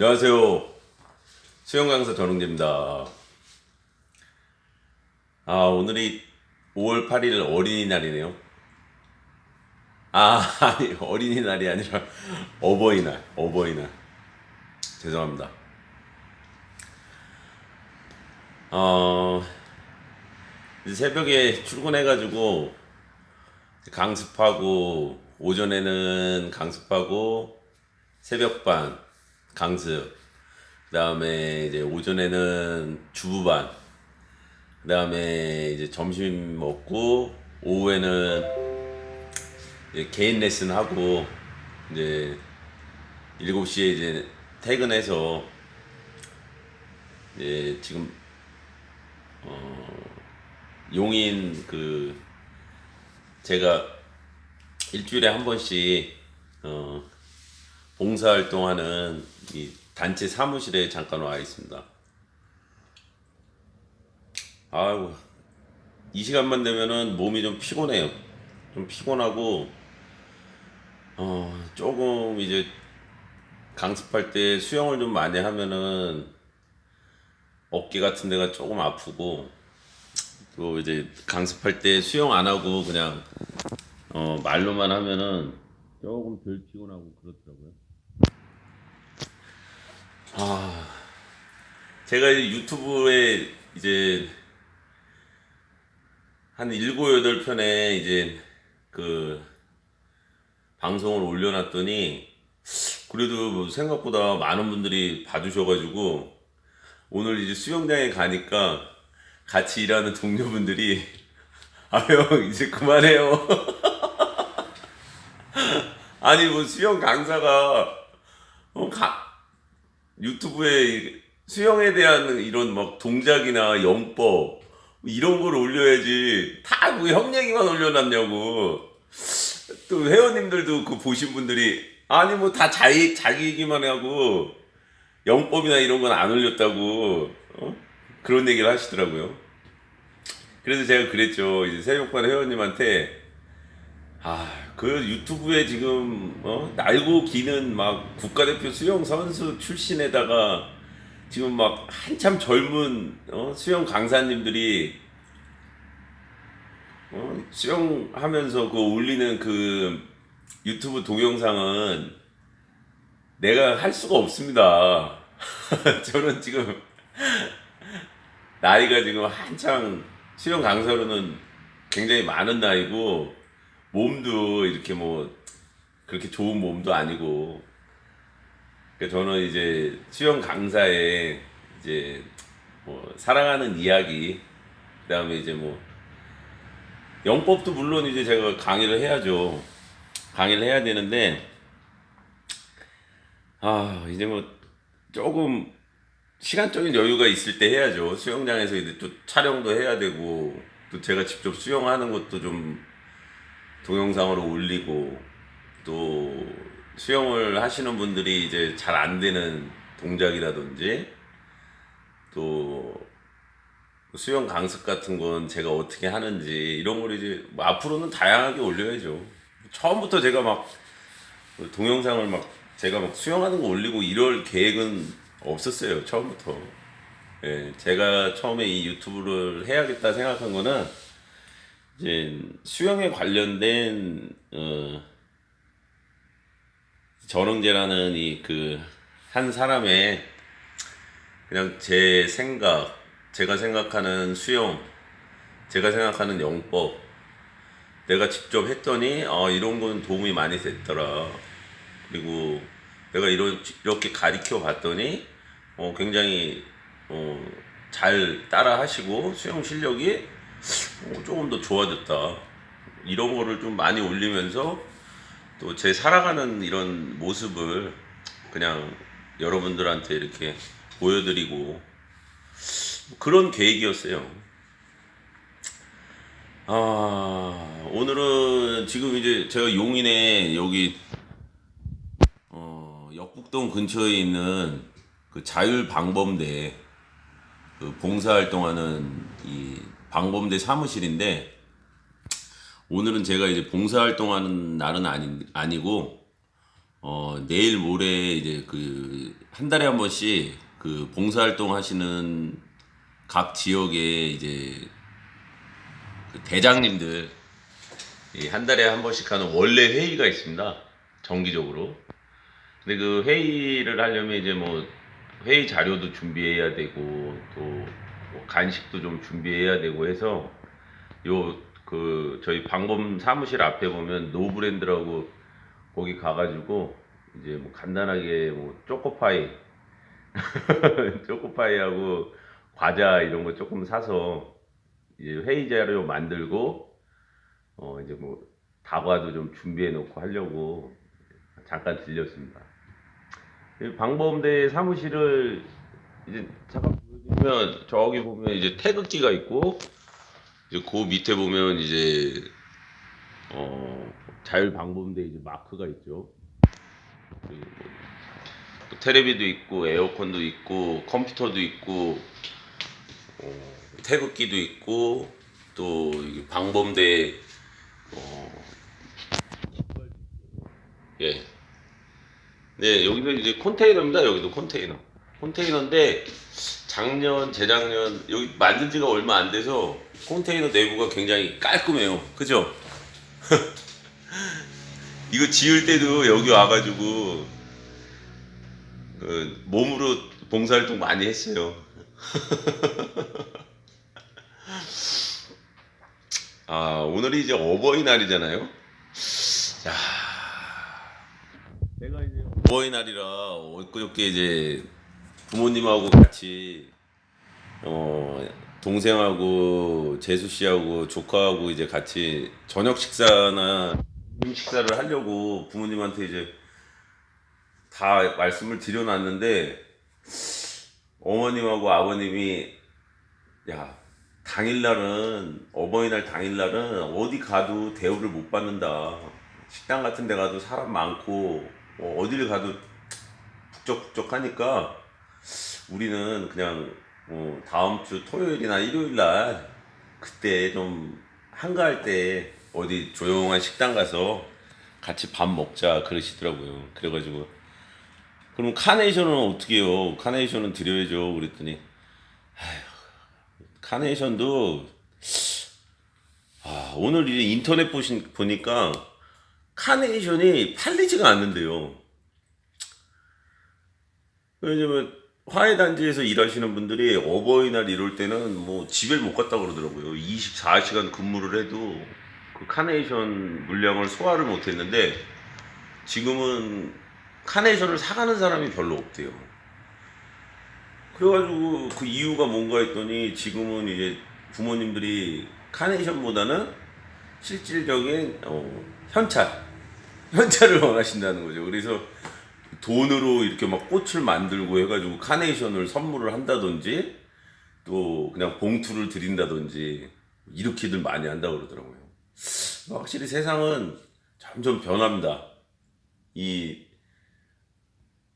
안녕하세요. 수영 강사 전웅재입니다. 아, 오늘이 5월 8일 어린이날이네요. 아, 아니, 어린이날이 아니라 어버이날, 어버이날. 죄송합니다. 어, 새벽에 출근해가지고 강습하고, 오전에는 강습하고, 새벽반 강습, 그 다음에 이제 오전에는 주부반, 그 다음에 이제 점심 먹고, 오후에는 개인 레슨 하고, 이제 7시에 이제 퇴근해서, 이제 지금, 어, 용인 그, 제가 일주일에 한 번씩, 어, 봉사활동하는 이 단체 사무실에 잠깐 와 있습니다. 아이고, 이 시간만 되면은 몸이 좀 피곤해요. 좀 피곤하고, 어, 조금 이제 강습할 때 수영을 좀 많이 하면은 어깨 같은 데가 조금 아프고, 또 이제 강습할 때 수영 안 하고 그냥 어, 말로만 하면은 조금 덜 피곤하고 그렇더라고요. 아, 제가 이 유튜브에 이제 한 일곱 여덟 편에 이제 그 방송을 올려놨더니 그래도 뭐 생각보다 많은 분들이 봐주셔가지고 오늘 이제 수영장에 가니까 같이 일하는 동료분들이 아 형 이제 그만해요. 아니 뭐 수영 강사가 어, 가, 유튜브에 수영에 대한 이런 막 동작이나 영법 이런 걸 올려야지 다뭐형 얘기만 올려놨냐고 또 회원님들도 그 보신 분들이 아니 뭐 다 자기 자기 얘기만 하고 영법이나 이런 건 안 올렸다고 어? 그런 얘기를 하시더라고요. 그래서 제가 그랬죠. 이제 새벽반 회원님한테 아, 그 유튜브에 지금 어? 날고 기는 막 국가대표 수영 선수 출신에다가 지금 막 한참 젊은 어? 수영 강사님들이 어? 수영하면서 그 올리는 그 유튜브 동영상은 내가 할 수가 없습니다. 저는 지금 나이가 지금 한창 수영 강사로는 굉장히 많은 나이고 몸도 이렇게 뭐 그렇게 좋은 몸도 아니고. 그러니까 저는 이제 수영 강사의 이제 뭐 사랑하는 이야기 그다음에 이제 뭐 영법도 물론 이제 제가 강의를 해야죠. 강의를 해야 되는데 아 이제 뭐 조금 시간적인 여유가 있을 때 해야죠. 수영장에서 이제 또 촬영도 해야 되고 또 제가 직접 수영하는 것도 좀 동영상으로 올리고 또 수영을 하시는 분들이 이제 잘 안 되는 동작이라든지 또 수영 강습 같은 건 제가 어떻게 하는지 이런 걸 이제 뭐 앞으로는 다양하게 올려야죠. 처음부터 제가 막 동영상을 막 제가 막 수영하는 거 올리고 이럴 계획은 없었어요. 처음부터. 예, 제가 처음에 이 유튜브를 해야겠다 생각한 거는 이제 수영에 관련된 어, 전흥재라는 이 그 한 사람의 그냥 제 생각, 제가 생각하는 수영, 제가 생각하는 영법, 내가 직접 했더니 아 이런 건 도움이 많이 됐더라. 그리고 내가 이런 이렇게 가리켜 봤더니 어 굉장히 어 잘 따라 하시고 수영 실력이 어, 조금 더 좋아졌다. 이런 거를 좀 많이 올리면서 또 제 살아가는 이런 모습을 그냥 여러분들한테 이렇게 보여드리고 그런 계획이었어요. 아, 오늘은 지금 이제 제가 용인에 여기 어, 역북동 근처에 있는 그 자율 방범대 그 봉사활동하는 이 방범대 사무실인데 오늘은 제가 이제 봉사활동하는 날은 아니, 아니고 어, 내일 모레 이제 그 한 달에 한 번씩 그 봉사활동 하시는 각 지역에 이제 그 대장님들 이한 달에 한 번씩 하는 원래 회의가 있습니다. 정기적으로. 근데 그 회의를 하려면 이제 뭐 회의 자료도 준비해야 되고 또 뭐 간식도 좀 준비해야 되고 해서 요 그 저희 방범 사무실 앞에 보면 노브랜드라고 거기 가가지고 이제 뭐 간단하게 뭐 초코파이 초코파이하고 과자 이런 거 조금 사서 이제 회의 자료 만들고 어 이제 뭐 다과도 좀 준비해 놓고 하려고 잠깐 들렸습니다. 이 방범대 사무실을 이제 잠깐 보여드리면 저기 보면 이제 태극기가 있고 이제 그 밑에 보면 이제 어 자율 방범대 이제 마크가 있죠. 그리고 뭐또 테레비도 있고 에어컨도 있고 컴퓨터도 있고 어, 태극기도 있고 또 이게 방범대 어, 예. 네, 여기도 이제 컨테이너입니다. 여기도 컨테이너. 컨테이너인데 작년, 재작년 여기 만든 지가 얼마 안 돼서 컨테이너 내부가 굉장히 깔끔해요. 그죠? 이거 지을 때도 여기 와가지고 그 몸으로 봉사활동 많이 했어요. 아, 오늘이 이제 어버이날이잖아요. 자, 내가 이제 어버이날이라 엊그저께 이제 부모님하고 같이 어 동생하고 재수 씨하고 조카하고 이제 같이 저녁 식사나 점심 식사를 하려고 부모님한테 이제 다 말씀을 드려놨는데 어머님하고 아버님이 야 당일날은 어버이날 당일날은 어디 가도 대우를 못 받는다. 식당 같은 데 가도 사람 많고 뭐 어디를 가도 북적북적하니까 우리는 그냥 뭐 다음 주 토요일이나 일요일 날 그때 좀 한가할 때 어디 조용한 식당 가서 같이 밥 먹자 그러시더라고요. 그래가지고 그럼 카네이션은 어떻게 해요? 카네이션은 드려야죠. 그랬더니 아휴, 카네이션도 아, 오늘 이제 인터넷 보신 보니까 카네이션이 팔리지가 않는데요. 왜냐면 화훼단지에서 일하시는 분들이 어버이날 이럴 때는 뭐 집에 못 갔다 그러더라고요. 24시간 근무를 해도 그 카네이션 물량을 소화를 못 했는데 지금은 카네이션을 사가는 사람이 별로 없대요. 그래가지고 그 이유가 뭔가 했더니 지금은 이제 부모님들이 카네이션보다는 실질적인 어, 현찰, 현찰을 원하신다는 거죠. 그래서 돈으로 이렇게 막 꽃을 만들고 해가지고 카네이션을 선물을 한다든지 또 그냥 봉투를 드린다든지 이렇게들 많이 한다고 그러더라고요. 확실히 세상은 점점 변합니다. 이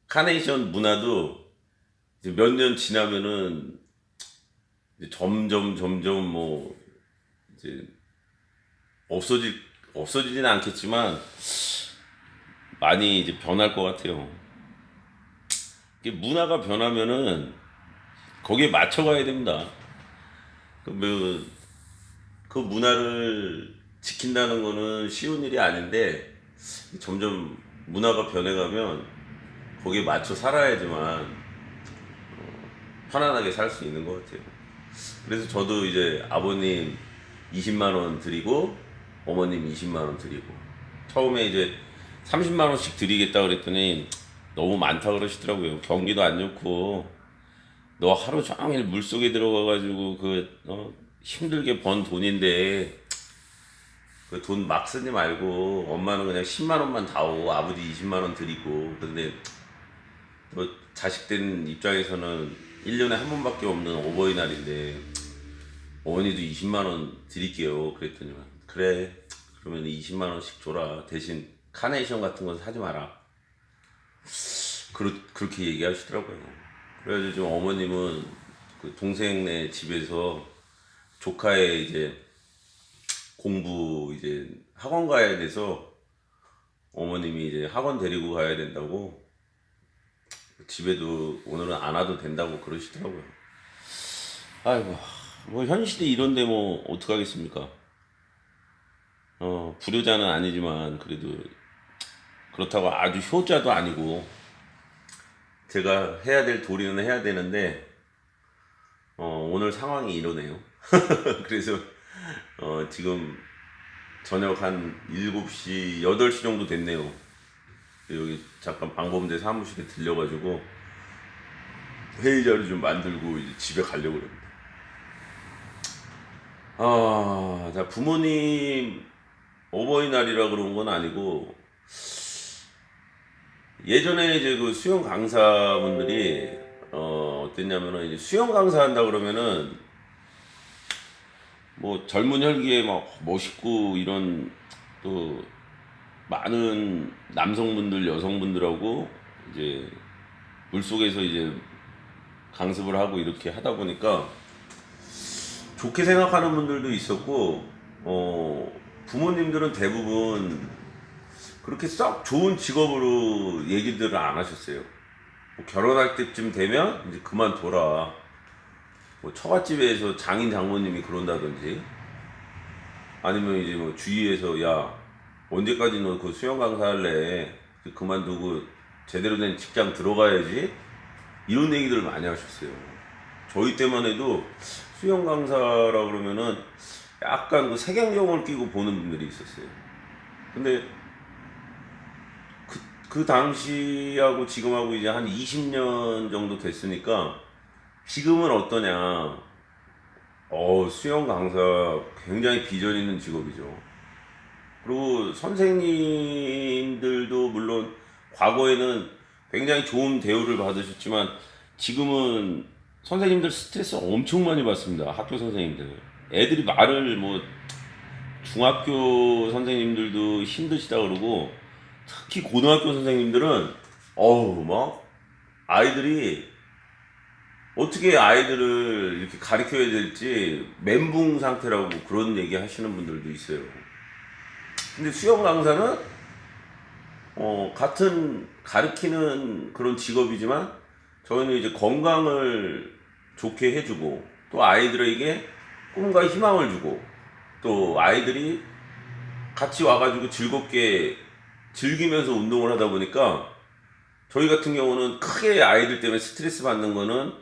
카네이션 문화도 몇 년 지나면은 점점 점점 뭐 이제 없어지 없어지지는 않겠지만 많이 이제 변할 것 같아요. 문화가 변하면은 거기에 맞춰가야 됩니다. 그, 뭐, 그 문화를 지킨다는 거는 쉬운 일이 아닌데 점점 문화가 변해가면 거기에 맞춰 살아야지만 어, 편안하게 살 수 있는 것 같아요. 그래서 저도 이제 아버님 20만 원 드리고 어머님 20만 원 드리고 처음에 이제 30만 원씩 드리겠다 그랬더니 너무 많다 그러시더라고요. 경기도 안 좋고. 너 하루 종일 물 속에 들어가가지고 그 어, 힘들게 번 돈인데 그 돈 막 쓰지 말고 엄마는 그냥 10만 원만 다오 아버지 20만 원 드리고. 근데 뭐 자식된 입장에서는 1년에 한 번밖에 없는 어버이날인데 어머니도 20만 원 드릴게요. 그랬더니 그래. 그러면 20만 원씩 줘라. 대신 카네이션 같은 건 사지 마라 그렇, 그렇게 얘기하시더라고요 그래가지고 지금 어머님은 그 동생네 집에서 조카의 이제 공부 이제 학원 가야 돼서 어머님이 이제 학원 데리고 가야 된다고 집에도 오늘은 안 와도 된다고 그러시더라고요. 아이고 뭐 현실이 이런데 뭐 어떡하겠습니까? 어 불효자는 아니지만 그래도 그렇다고 아주 효자도 아니고 제가 해야 될 도리는 해야 되는데 어, 오늘 상황이 이러네요. 그래서 어, 지금 저녁 한 7시, 8시 정도 됐네요. 여기 잠깐 방범대 사무실에 들려가지고 회의 자료 좀 만들고 이제 집에 가려고 합니다. 아, 자 부모님 어버이날이라 그런 건 아니고 예전에 이제 그 수영 강사분들이 어 어땠냐면은 이제 수영 강사 한다 그러면은 뭐 젊은 혈기에 막 멋있고 이런 또 많은 남성분들 여성분들하고 이제 물 속에서 이제 강습을 하고 이렇게 하다 보니까 좋게 생각하는 분들도 있었고 어 부모님들은 대부분 그렇게 썩 좋은 직업으로 얘기들을 안 하셨어요. 뭐 결혼할 때쯤 되면 이제 그만둬라. 뭐 처갓집에서 장인 장모님이 그런다든지 아니면 이제 뭐 주위에서 야 언제까지 너 그 수영 강사 할래 그만두고 제대로 된 직장 들어가야지 이런 얘기들을 많이 하셨어요. 저희 때만 해도 수영 강사라 그러면은 약간 그 색양경을 끼고 보는 분들이 있었어요. 근데 그, 그 당시하고 지금하고 이제 한 20년 정도 됐으니까 지금은 어떠냐. 어, 수영 강사 굉장히 비전 있는 직업이죠. 그리고 선생님들도 물론 과거에는 굉장히 좋은 대우를 받으셨지만 지금은 선생님들 스트레스 엄청 많이 받습니다. 학교 선생님들. 애들이 말을 뭐 중학교 선생님들도 힘드시다 그러고 특히 고등학교 선생님들은 어우 막 아이들이 어떻게 아이들을 이렇게 가르쳐야 될지 멘붕 상태라고 그런 얘기 하시는 분들도 있어요. 근데 수영 강사는 어, 같은 가르치는 그런 직업이지만 저희는 이제 건강을 좋게 해주고 또 아이들에게 꿈과 희망을 주고 또 아이들이 같이 와가지고 즐겁게 즐기면서 운동을 하다 보니까 저희 같은 경우는 크게 아이들 때문에 스트레스 받는 거는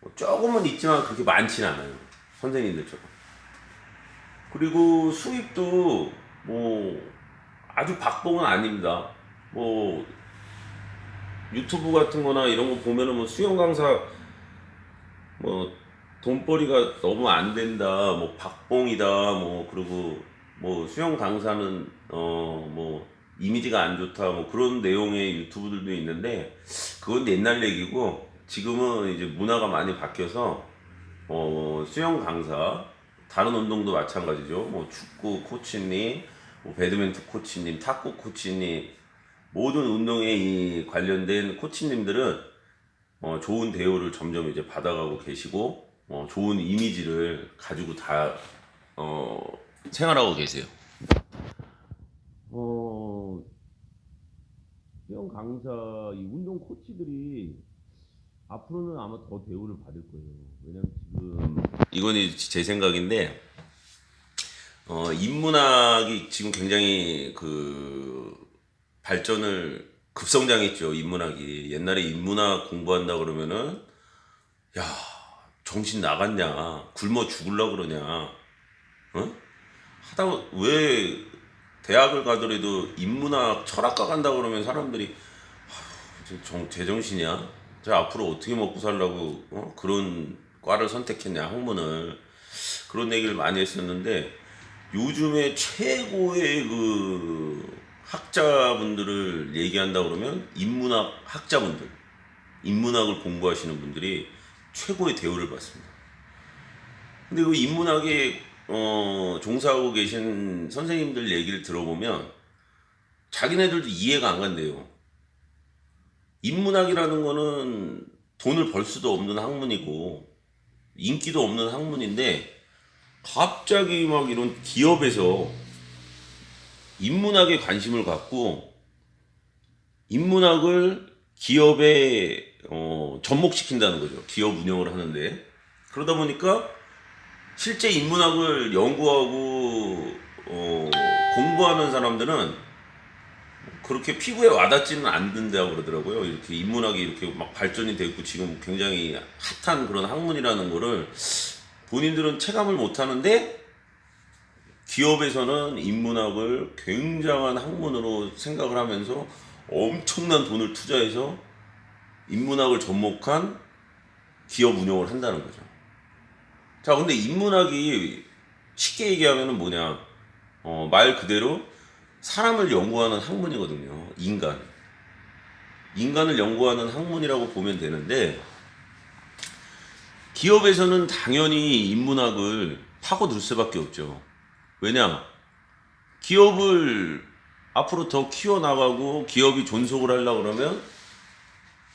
뭐 조금은 있지만 그렇게 많지는 않아요. 선생님들처럼. 그리고 수입도 뭐 아주 박봉은 아닙니다. 뭐 유튜브 같은 거나 이런 거 보면은 뭐 수영 강사 뭐 돈벌이가 너무 안 된다. 뭐 박봉이다. 뭐 그리고 뭐 수영 강사는 어뭐 이미지가 안 좋다. 뭐 그런 내용의 유튜브들도 있는데 그건 옛날 얘기고 지금은 이제 문화가 많이 바뀌어서 어 수영 강사 다른 운동도 마찬가지죠. 뭐 축구 코치님, 뭐 배드민턴 코치님, 탁구 코치님 모든 운동에 이 관련된 코치님들은 어, 좋은 대우를 점점 이제 받아가고 계시고 어, 좋은 이미지를 가지고 다 어, 생활하고 계세요. 어, 수영 강사 이 운동 코치들이 앞으로는 아마 더 대우를 받을 거예요. 왜냐면 지금 이건 제 생각인데 어, 인문학이 지금 굉장히 그 발전을 급성장했죠. 인문학이 옛날에 인문학 공부한다 그러면은 야 정신 나갔냐 굶어 죽을라 그러냐 어? 하다 왜 대학을 가더라도 인문학 철학과 간다 그러면 사람들이 정, 제정신이야 저 앞으로 어떻게 먹고 살라고 어? 그런 과를 선택했냐 학문을 그런 얘기를 많이 했었는데 요즘에 최고의 그 학자분들을 얘기한다 그러면 인문학 학자분들 인문학을 공부하시는 분들이 최고의 대우를 받습니다. 근데 그 인문학에 어, 종사하고 계신 선생님들 얘기를 들어보면 자기네들도 이해가 안 간대요. 인문학이라는 거는 돈을 벌 수도 없는 학문이고 인기도 없는 학문인데 갑자기 막 이런 기업에서 인문학에 관심을 갖고 인문학을 기업에 어, 접목시킨다는 거죠. 기업 운영을 하는데 그러다 보니까 실제 인문학을 연구하고 어, 공부하는 사람들은 그렇게 피부에 와닿지는 않는다고 그러더라고요. 이렇게 인문학이 이렇게 막 발전이 되고 지금 굉장히 핫한 그런 학문이라는 거를 본인들은 체감을 못 하는데 기업에서는 인문학을 굉장한 학문으로 생각을 하면서 엄청난 돈을 투자해서 인문학을 접목한 기업 운영을 한다는 거죠. 자, 근데 인문학이 쉽게 얘기하면 뭐냐? 어, 말 그대로 사람을 연구하는 학문이거든요. 인간. 인간을 연구하는 학문이라고 보면 되는데, 기업에서는 당연히 인문학을 파고들 수밖에 없죠. 왜냐? 기업을 앞으로 더 키워나가고 기업이 존속을 하려고 그러면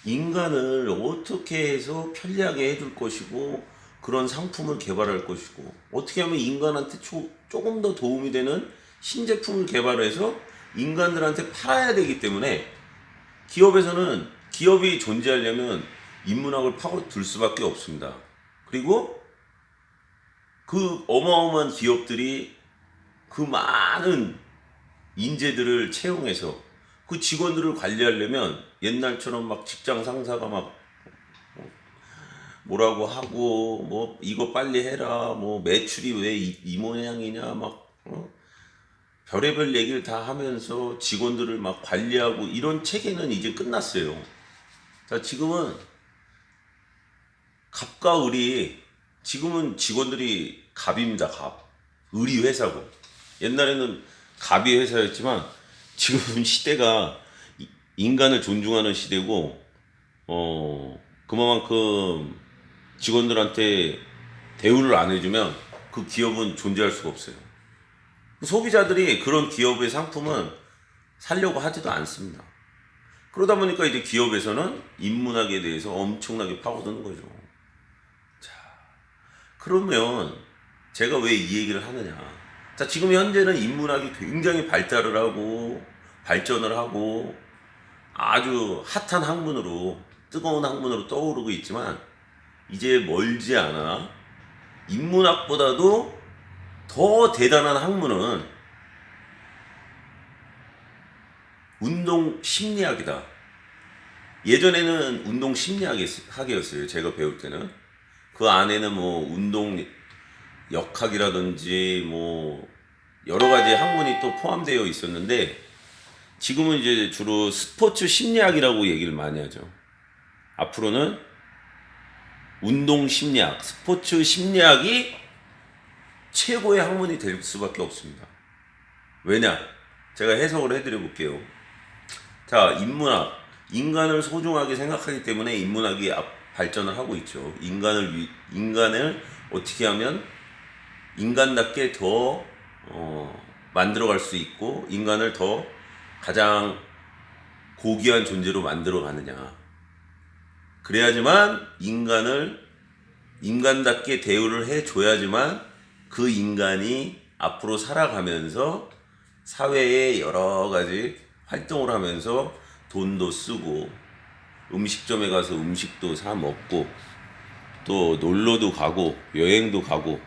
인간을 어떻게 해서 편리하게 해줄 것이고 그런 상품을 개발할 것이고 어떻게 하면 인간한테 조, 조금 더 도움이 되는 신제품을 개발해서 인간들한테 팔아야 되기 때문에 기업에서는 기업이 존재하려면 인문학을 파고들 수밖에 없습니다. 그리고 그 어마어마한 기업들이 그 많은 인재들을 채용해서 그 직원들을 관리하려면 옛날처럼 막 직장 상사가 막 뭐라고 하고 뭐 이거 빨리 해라 뭐 매출이 왜이 모양이냐 막 어? 별의별 얘기를 다 하면서 직원들을 막 관리하고 이런 체계는 이제 끝났어요. 자 지금은 갑과 을이 지금은 직원들이 갑입니다 갑 을이 회사고 옛날에는 갑이 회사였지만 지금 시대가 이- 인간을 존중하는 시대고 어 그만큼 직원들한테 대우를 안 해주면 그 기업은 존재할 수가 없어요. 소비자들이 그런 기업의 상품은 살려고 하지도 않습니다. 그러다 보니까 이제 기업에서는 인문학에 대해서 엄청나게 파고드는 거죠. 자, 그러면 제가 왜 이 얘기를 하느냐. 자, 지금 현재는 인문학이 굉장히 발달을 하고 발전을 하고 아주 핫한 학문으로 뜨거운 학문으로 떠오르고 있지만 이제 멀지 않아 인문학보다도 더 대단한 학문은 운동 심리학이다. 예전에는 운동 심리학이었어요. 제가 배울 때는 그 안에는 뭐 운동 역학이라든지 뭐 여러 가지 학문이 또 포함되어 있었는데 지금은 이제 주로 스포츠 심리학이라고 얘기를 많이 하죠. 앞으로는 운동 심리학, 스포츠 심리학이 최고의 학문이 될 수밖에 없습니다. 왜냐? 제가 해석을 해드려 볼게요. 자, 인문학. 인간을 소중하게 생각하기 때문에 인문학이 앞- 발전을 하고 있죠. 인간을, 위- 인간을 어떻게 하면 인간답게 더, 어, 만들어갈 수 있고, 인간을 더 가장 고귀한 존재로 만들어 가느냐. 그래야지만 인간을 인간답게 대우를 해줘야지만 그 인간이 앞으로 살아가면서 사회에 여러 가지 활동을 하면서 돈도 쓰고 음식점에 가서 음식도 사 먹고 또 놀러도 가고 여행도 가고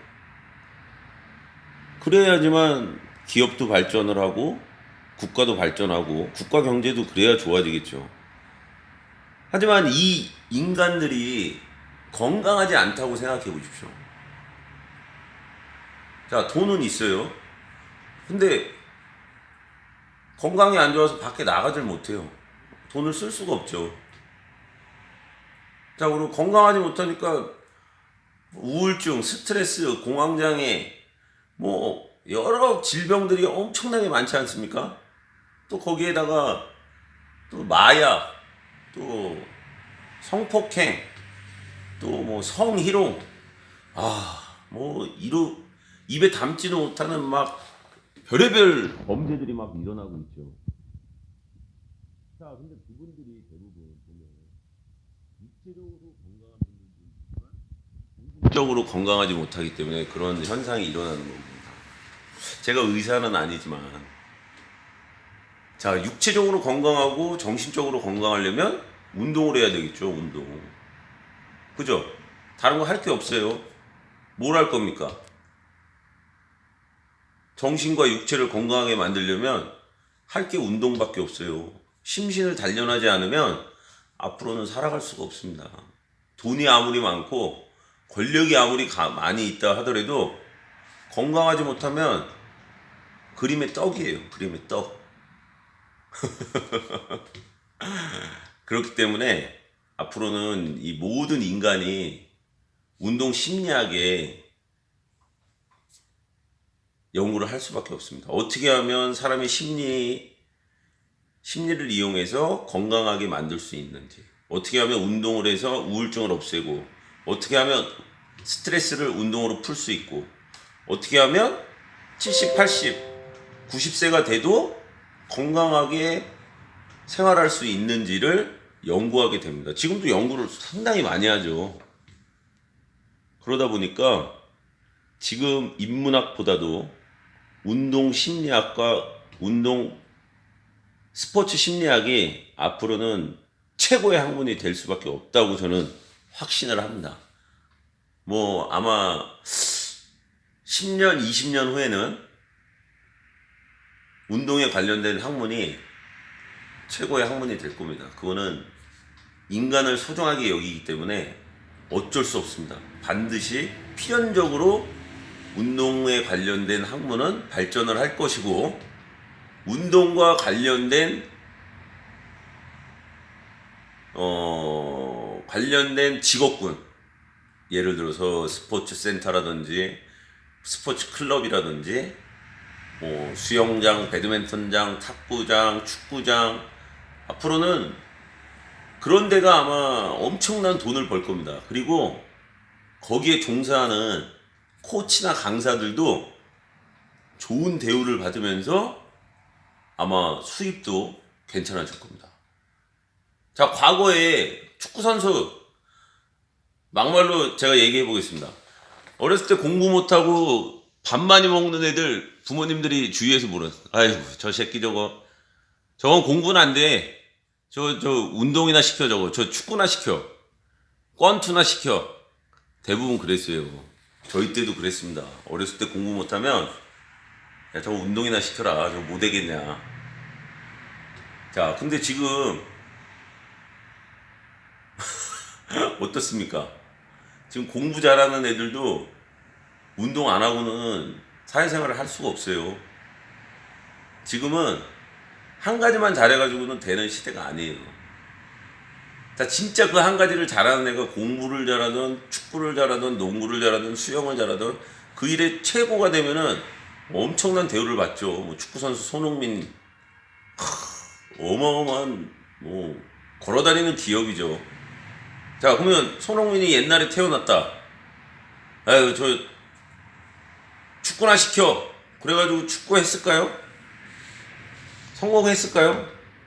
그래야지만 기업도 발전을 하고 국가도 발전하고 국가 경제도 그래야 좋아지겠죠. 하지만 이 인간들이 건강하지 않다고 생각해 보십시오. 자, 돈은 있어요. 근데 건강이 안 좋아서 밖에 나가질 못해요. 돈을 쓸 수가 없죠. 자, 그리고 건강하지 못하니까 우울증, 스트레스, 공황장애, 뭐, 여러 질병들이 엄청나게 많지 않습니까? 또 거기에다가 또 마약, 또 성폭행, 또 뭐 성희롱, 아, 뭐 이루 입에 담지도 못하는 막 별의별 범죄들이 막 일어나고 있죠. 자, 근데 그분들이 대부분 보면 육체적으로 건강한 분들도 있지만 정신적으로 건강하지 못하기 때문에 그런 현상이 일어나는 겁니다. 제가 의사는 아니지만 자, 육체적으로 건강하고 정신적으로 건강하려면 운동을 해야 되겠죠, 운동. 그죠? 다른 거 할 게 없어요. 뭘 할 겁니까? 정신과 육체를 건강하게 만들려면 할 게 운동밖에 없어요. 심신을 단련하지 않으면 앞으로는 살아갈 수가 없습니다. 돈이 아무리 많고 권력이 아무리 가- 많이 있다 하더라도 건강하지 못하면 그림의 떡이에요. 그림의 떡. 그렇기 때문에 앞으로는 이 모든 인간이 운동 심리학에 연구를 할 수밖에 없습니다. 어떻게 하면 사람의 심리 심리를 이용해서 건강하게 만들 수 있는지, 어떻게 하면 운동을 해서 우울증을 없애고, 어떻게 하면 스트레스를 운동으로 풀 수 있고, 어떻게 하면 70, 80, 90세가 돼도 건강하게 생활할 수 있는지를 연구하게 됩니다. 지금도 연구를 상당히 많이 하죠. 그러다 보니까 지금 인문학보다도 운동 심리학과 운동 스포츠 심리학이 앞으로는 최고의 학문이 될 수밖에 없다고 저는 확신을 합니다. 뭐 아마 10년, 20년 후에는 운동에 관련된 학문이 최고의 학문이 될 겁니다. 그거는 인간을 소중하게 여기기 때문에 어쩔 수 없습니다. 반드시 필연적으로 운동에 관련된 학문은 발전을 할 것이고 운동과 관련된 어 관련된 직업군 예를 들어서 스포츠 센터라든지 스포츠 클럽이라든지 뭐 수영장, 배드민턴장, 탁구장, 축구장 앞으로는 그런 데가 아마 엄청난 돈을 벌 겁니다. 그리고 거기에 종사하는 코치나 강사들도 좋은 대우를 받으면서 아마 수입도 괜찮아질 겁니다. 자, 과거에 축구선수, 막말로 제가 얘기해 보겠습니다. 어렸을 때 공부 못하고 밥 많이 먹는 애들 부모님들이 주위에서 물어. 아이고, 저 새끼 저거. 저건 공부는 안 돼. 저, 저, 운동이나 시켜, 저거. 저 축구나 시켜. 권투나 시켜. 대부분 그랬어요. 저희 때도 그랬습니다. 어렸을 때 공부 못하면, 야, 저거 운동이나 시켜라. 저거 못 되겠냐. 자, 근데 지금, 어떻습니까? 지금 공부 잘하는 애들도 운동 안 하고는 사회생활을 할 수가 없어요. 지금은 한 가지만 잘해가지고는 되는 시대가 아니에요. 자, 진짜 그 한 가지를 잘하는 애가 공부를 잘하든 축구를 잘하든 농구를 잘하든 수영을 잘하든 그 일에 최고가 되면은 엄청난 대우를 받죠. 뭐 축구 선수 손흥민 크, 어마어마한 뭐 걸어다니는 기업이죠. 자, 그러면 손흥민이 옛날에 태어났다. 아유, 저 축구나 시켜. 그래가지고 축구 했을까요? 성공했을까요?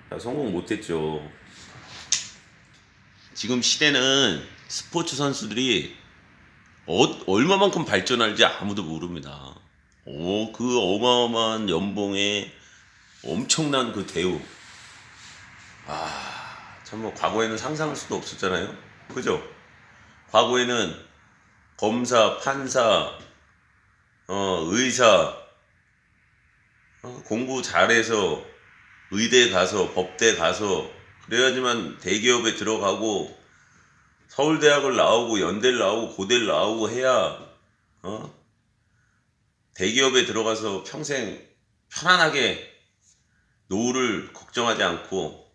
자, 성공 못했죠. 지금 시대는 스포츠 선수들이 어, 얼마만큼 발전할지 아무도 모릅니다. 오, 그 어마어마한 연봉에 엄청난 그 대우. 아, 참 뭐 과거에는 상상할 수도 없었잖아요. 그죠? 과거에는 검사, 판사, 어, 의사, 어, 공부 잘해서 의대 가서 법대 가서 그래야지만 대기업에 들어가고 서울대학을 나오고 연대를 나오고 고대를 나오고 해야 어? 대기업에 들어가서 평생 편안하게 노후를 걱정하지 않고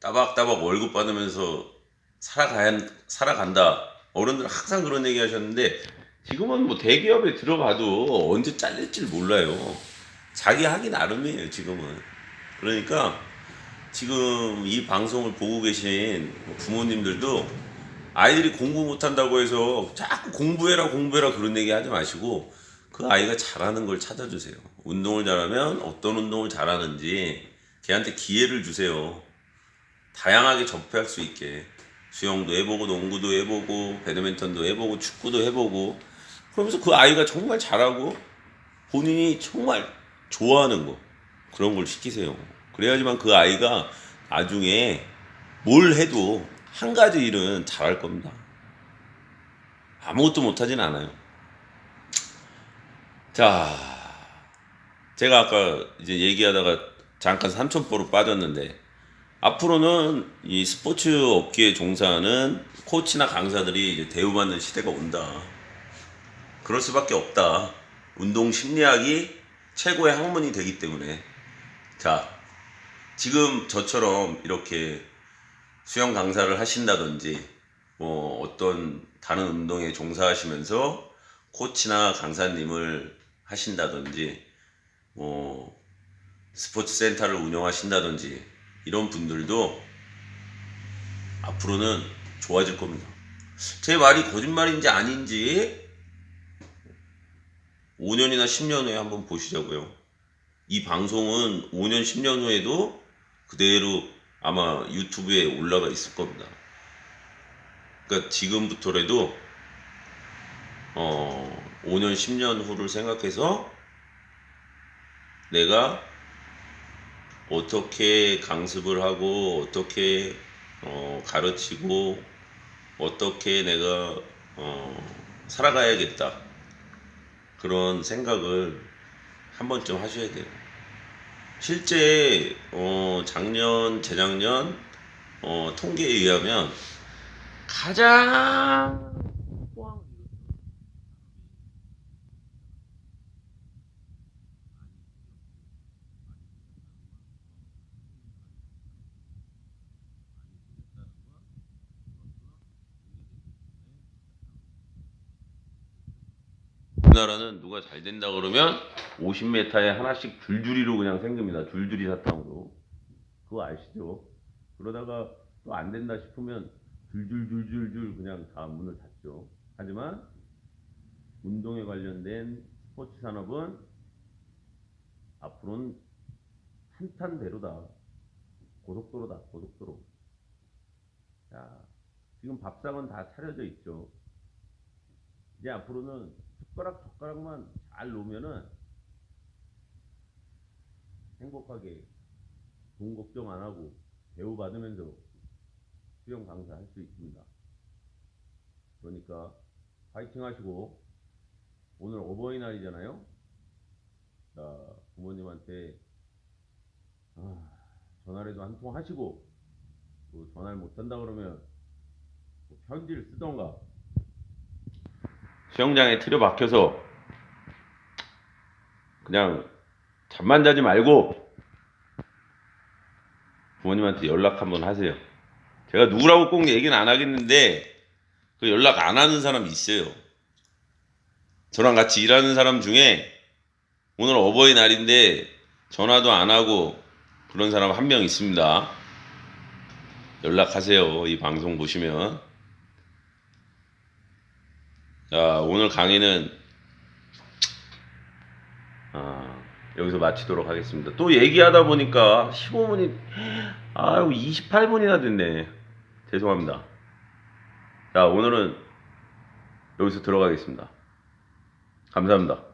따박따박 월급 받으면서 살아가야, 살아간다. 어른들은 항상 그런 얘기 하셨는데 지금은 뭐 대기업에 들어가도 언제 잘릴지 몰라요. 자기 하기 나름이에요, 지금은. 그러니까 지금 이 방송을 보고 계신 부모님들도 아이들이 공부 못한다고 해서 자꾸 공부해라 공부해라 그런 얘기 하지 마시고 그 아이가 잘하는 걸 찾아주세요. 운동을 잘하면 어떤 운동을 잘하는지 걔한테 기회를 주세요. 다양하게 접할 수 있게 수영도 해보고 농구도 해보고 배드민턴도 해보고 축구도 해보고 그러면서 그 아이가 정말 잘하고 본인이 정말 좋아하는 거 그런 걸 시키세요. 그래야지만 그 아이가 나중에 뭘 해도 한 가지 일은 잘할 겁니다. 아무것도 못하진 않아요. 자, 제가 아까 이제 얘기하다가 잠깐 삼천포로 빠졌는데 앞으로는 이 스포츠 업계에 종사하는 코치나 강사들이 대우받는 시대가 온다. 그럴 수밖에 없다. 운동 심리학이 최고의 학문이 되기 때문에 자 지금 저처럼 이렇게 수영 강사를 하신다든지 뭐 어떤 다른 운동에 종사하시면서 코치나 강사님을 하신다든지 뭐 스포츠 센터를 운영하신다든지 이런 분들도 앞으로는 좋아질 겁니다. 제 말이 거짓말인지 아닌지 5년이나 10년 후에 한번 보시자고요. 이 방송은 5년, 10년 후에도 그대로 아마 유튜브에 올라가 있을 겁니다. 그러니까 지금부터라도 어, 5년, 10년 후를 생각해서 내가 어떻게 강습을 하고 어떻게 어, 가르치고 어떻게 내가 어, 살아가야겠다 그런 생각을 한 번쯤 하셔야 돼요. 실제 어, 작년 재작년 어, 통계에 의하면 가장 우리나라는 누가 잘 된다 그러면 50m에 하나씩 줄줄이로 그냥 생깁니다. 줄줄이 사탕으로. 그거 아시죠? 그러다가 또 안 된다 싶으면 줄줄줄줄줄 그냥 다 문을 닫죠. 하지만 운동에 관련된 스포츠 산업은 앞으로는 탄탄대로다. 고속도로다. 고속도로. 자, 지금 밥상은 다 차려져 있죠. 이제 앞으로는 숟가락 젓가락만 잘 놓으면은 행복하게 돈 걱정 안 하고 배우 받으면서 수영 강사 할 수 있습니다. 그러니까 파이팅 하시고 오늘 어버이날이잖아요. 자 부모님한테 아, 전화라도 한 통 하시고 또 전화를 못 한다 그러면 뭐 편지를 쓰던가 수영장에 틀어 박혀서 그냥 잠만 자지 말고 부모님한테 연락 한번 하세요. 제가 누구라고 꼭 얘기는 안 하겠는데 그 연락 안 하는 사람이 있어요. 저랑 같이 일하는 사람 중에 오늘 어버이날인데 전화도 안 하고 그런 사람 한 명 있습니다. 연락하세요. 이 방송 보시면. 자, 오늘 강의는 아, 여기서 마치도록 하겠습니다. 또 얘기하다 보니까 15분이 아유 28분이나 됐네. 죄송합니다. 자, 오늘은 여기서 들어가겠습니다. 감사합니다.